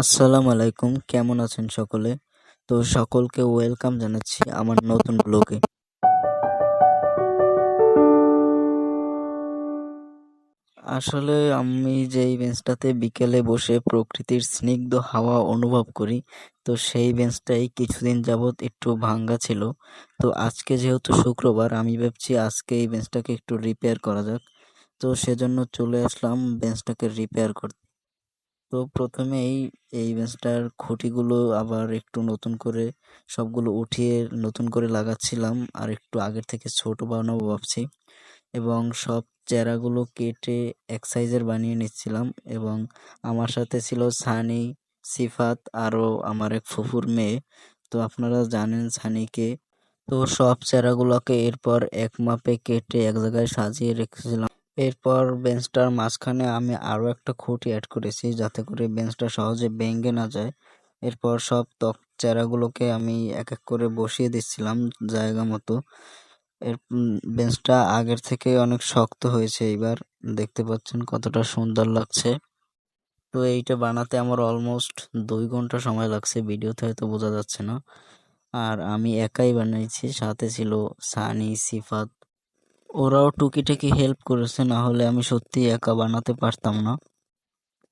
আসসালামু আলাইকুম, কেমন আছেন সকলে? তো সকলকে ওয়েলকাম জানাচ্ছি আমার নতুন ব্লগে। আসলে আমি যেই বেঞ্চটাতে বিকেলে বসে প্রকৃতির স্নিগ্ধ হাওয়া অনুভব করি, তো সেই বেঞ্চটাই কিছুদিন যাবৎ একটু ভাঙ্গা ছিল। তো আজকে যেহেতু শুক্রবার, আমি ভাবছি আজকে এই বেঞ্চটাকে একটু রিপেয়ার করা যাক। তো সেজন্য চলে আসলাম বেঞ্চটাকে রিপেয়ার করতে। তো প্রথমেই এই বেঞ্চটার খুঁটিগুলো আবার একটু নতুন করে সবগুলো উঠিয়ে নতুন করে লাগাচ্ছিলাম। আর একটু আগের থেকে ছোট বানাবো ভাবছি। এবং সব চেরাগুলো কেটে এক সাইজের বানিয়ে নিচ্ছিলাম। এবং আমার সাথে ছিল সানি, সিফাত আরও আমার এক ফুফুর মেয়ে। তো আপনারা জানেন সানিকে। তো সব চেরাগুলোকে এরপর এক মাপে কেটে এক জায়গায় সাজিয়ে রেখেছিলাম। এরপর বেঞ্চটার মাঝখানে আমি আরও একটা খুঁটি অ্যাড করেছি যাতে করে বেঞ্চটা সহজে ভেঙে না যায়। এরপর সব তক চেরাগুলোকে আমি এক এক করে বসিয়ে দিচ্ছিলাম জায়গা মতো। এর বেঞ্চটা আগের থেকে অনেক শক্ত হয়েছে এইবার। দেখতে পাচ্ছেন কতটা সুন্দর লাগছে। তো এইটা বানাতে আমার অলমোস্ট দুই ঘণ্টা সময় লাগছে, ভিডিওতে হয়তো বোঝা যাচ্ছে না। আর আমি একাই বানিয়েছি, সাথে ছিল সানি, সিফাত ওরাও টুকিটাকি হেল্প করেছে, না হলে আমি সত্যি একা বানাতে পারতাম না।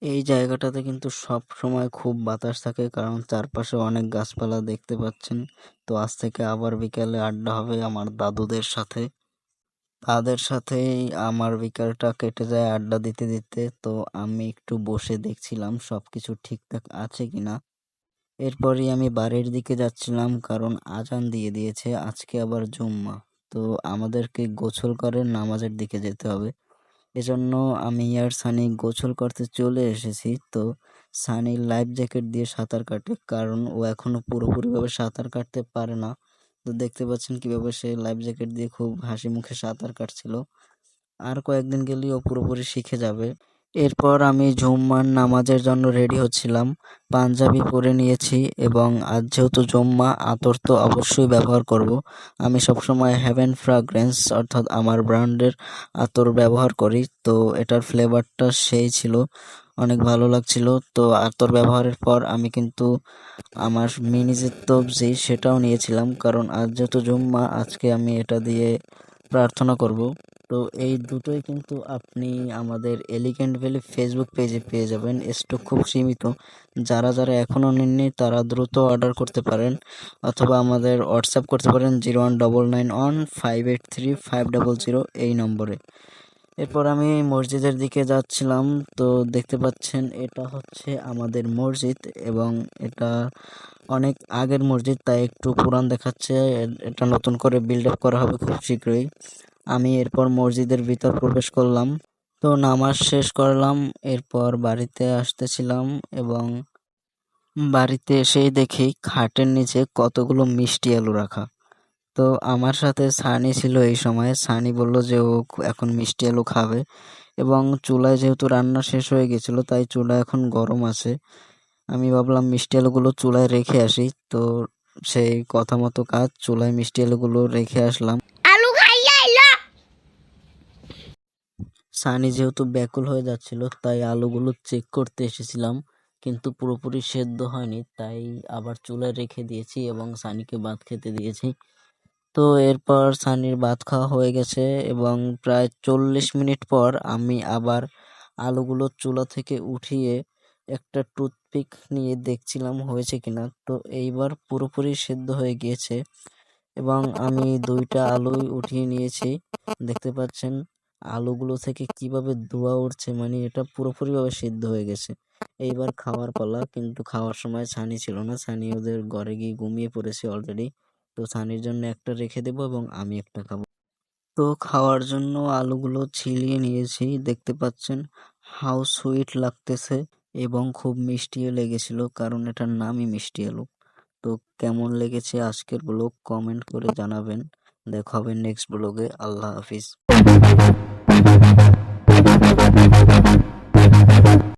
এই জায়গাটাতে কিন্তু সব সময় খুব বাতাস থাকে, কারণ চারপাশে অনেক গাছপালা দেখতে পাচ্ছেন। তো আজ থেকে আবার বিকালে আড্ডা হবে আমার দাদুদের সাথে। তাদের সাথেই আমার বিকালটা কেটে যায় আড্ডা দিতে দিতে। তো আমি একটু বসে দেখছিলাম সব কিছু ঠিকঠাক আছে কি না এরপরই আমি বাড়ির দিকে যাচ্ছিলাম, কারণ আজান দিয়ে দিয়েছে, আজকে আবার জুম্মা। তো আমাদেরকে গোসল করে নামাজের দিকে যেতে হবে। এজন্য আমি আর সানি গোসল করতে চলে এসেছি। তো সানি লাইফ জ্যাকেট দিয়ে সাঁতার কাটে, কারণ ও এখনও পুরোপুরিভাবে সাঁতার কাটতে পারে না। তো দেখতে পাচ্ছেন কীভাবে সে লাইফ জ্যাকেট দিয়ে খুব হাসি মুখে সাঁতার কাটছিল। আর কয়েকদিন গেলেই ও পুরোপুরি শিখে যাবে। এরপর আমি জুম্মার নামাজের জন্য রেডি হচ্ছিলাম। পাঞ্জাবি পরে নিয়েছি এবং আজ যেহেতু জুম্মা, আতর তো অবশ্যই ব্যবহার করব। আমি সবসময় হ্যাভেন ফ্রাগ্রেন্স অর্থাৎ আমার ব্র্যান্ডের আতর ব্যবহার করি। তো এটার ফ্লেভারটা সেই ছিল, অনেক ভালো লাগছিল। তো আতর ব্যবহারের পর আমি কিন্তু আমার মিনি যে তবজি সেটাও নিয়েছিলাম। কারণ আজ যেহেতু জুম্মা, আজকে আমি এটা দিয়ে প্রার্থনা করব। তো এই দুটোই কিন্তু আপনি আমাদের এলিগেন্ট ভ্যালি ফেসবুক পেজে পেয়ে যাবেন। স্টক খুব সীমিত। যারা যারা এখনও নেননি, তারা দ্রুত অর্ডার করতে পারেন অথবা আমাদের হোয়াটসঅ্যাপ করতে পারেন zero one double nine one five eight three five double zero এই নম্বরে। এরপর আমি মসজিদের দিকে যাচ্ছিলাম। তো দেখতে পাচ্ছেন, এটা হচ্ছে আমাদের মসজিদ এবং এটা অনেক আগের মসজিদ, তাই একটু পুরান দেখাচ্ছে। এটা নতুন করে বিল্ড আপ করা হবে খুব শীঘ্রই। আমি এরপর মসজিদের ভিতর প্রবেশ করলাম। তো নামাজ শেষ করলাম, এরপর বাড়িতে আসতেছিলাম এবং বাড়িতে এসেই দেখি খাটের নিচে কতগুলো মিষ্টি আলু রাখা। তো আমার সাথে সানি ছিল এই সময়। সানি বলল যে ও এখন মিষ্টি আলু খাবে এবং চুলায় যেহেতু রান্না শেষ হয়ে গেছিল, তাই চুলা এখন গরম আছে। আমি ভাবলাম মিষ্টি আলুগুলো চুলায় রেখে আসি। তো সেই কথা মতো কাজ, চুলায় মিষ্টি আলুগুলো রেখে আসলাম। সানি যেহেতু ব্যাকুল হয়ে যাচ্ছিল, তাই আলুগুলো চেক করতে এসেছিলাম, কিন্তু পুরোপুরি সেদ্ধ হয়নি, তাই আবার চুলায় রেখে দিয়েছি এবং সানিকে ভাত খেতে দিয়েছি। তো এরপর সানির ভাত খাওয়া হয়ে গেছে এবং প্রায় চল্লিশ মিনিট পর আমি আবার আলুগুলো চুলা থেকে উঠিয়ে একটা টুথপিক নিয়ে দেখছিলাম হয়েছে কিনা। তো এইবার পুরোপুরি সেদ্ধ হয়ে গিয়েছে এবং আমি দুইটা আলুই উঠিয়ে নিয়েছি, দেখতে পাচ্ছেন? আলুগুলো থেকে কীভাবে ধোঁয়া উঠছে মানে এটা পুরোপুরিভাবে সিদ্ধ হয়ে গেছে। এইবার খাওয়ার পালা, কিন্তু খাওয়ার সময় ছানি ছিল না। ছানি ওদের ঘরে গিয়ে ঘুমিয়ে পড়েছে অলরেডি তো ছানির জন্য একটা রেখে দেবো এবং আমি একটা খাব। তো খাওয়ার জন্য আলুগুলো ছিলিয়ে নিয়েছি। দেখতে পাচ্ছেন হাউ সুইট লাগতেছে এবং খুব মিষ্টিও লেগেছিল, কারণ এটার নামই মিষ্টি আলু। তো কেমন লেগেছে আজকের ব্লগ কমেন্ট করে জানাবেন। দেখা হবে নেক্সট ব্লগে আল্লাহ হাফিজ।